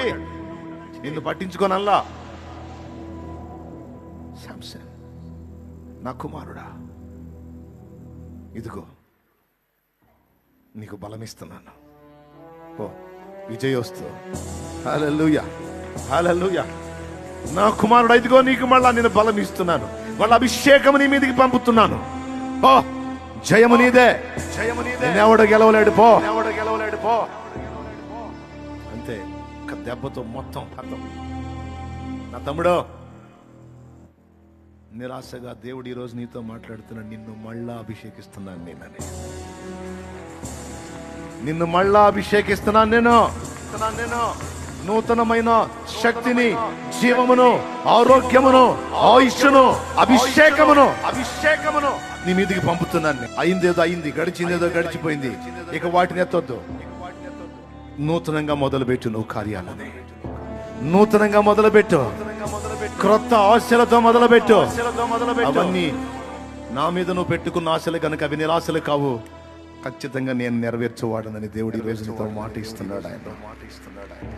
ఛీ, నిన్ను పట్టించుకోనల్లా. శాంసన్. నా కుమారుడా. ఇదిగో నీకు బలమిస్తున్నాను. ఓ విజయోస్తు. నా కుమారుడు ఇదిగో నీకు మళ్ళా నేను బలం ఇస్తున్నాను వాళ్ళ అభిషేకం నీ మీదకి పంపుతున్నాను. ఓ జయము నీదే. జయము నీదే. ఎవడ గెలవలేడు పో. ఎవడ గెలవలేడు పో. అంతే ఒక దెబ్బతో మొత్తం హతం నా తమ్ముడు నిరాశగా దేవుడు ఈరోజు నీతో మాట్లాడుతున్నాడు నిన్ను మళ్ళా అభిషేకిస్తున్నాను నేనని నిన్ను మళ్ళా అభిషేకిస్తున్నాను నేను. నేను నూతనమైన శక్తిని జీవమును ఆరోగ్యమును ఆయుష్ను అభిషేకమును అభిషేకమును నీ మీదికి పంపుతున్నాను అయిందేదో అయింది గడిచిందేదో గడిచిపోయింది. ఇక వాటిని ఎత్తొద్దు. నూతనంగా మొదలుపెట్టు నువ్వు కార్యాలని నూతనంగా మొదలుపెట్టు. క్రొత్త ఆశలతో మొదలుపెట్టు. అవన్నీ నా మీద నువ్వు పెట్టుకున్న ఆశలు కనుక అవి నిరాశలు కావు. ఖచ్చితంగా నేను నెరవేర్చేవాడనని దేవుడి రోజులతో మాట ఇస్తున్నాడు ఆయన మాట ఇస్తున్నాడు ఆయన.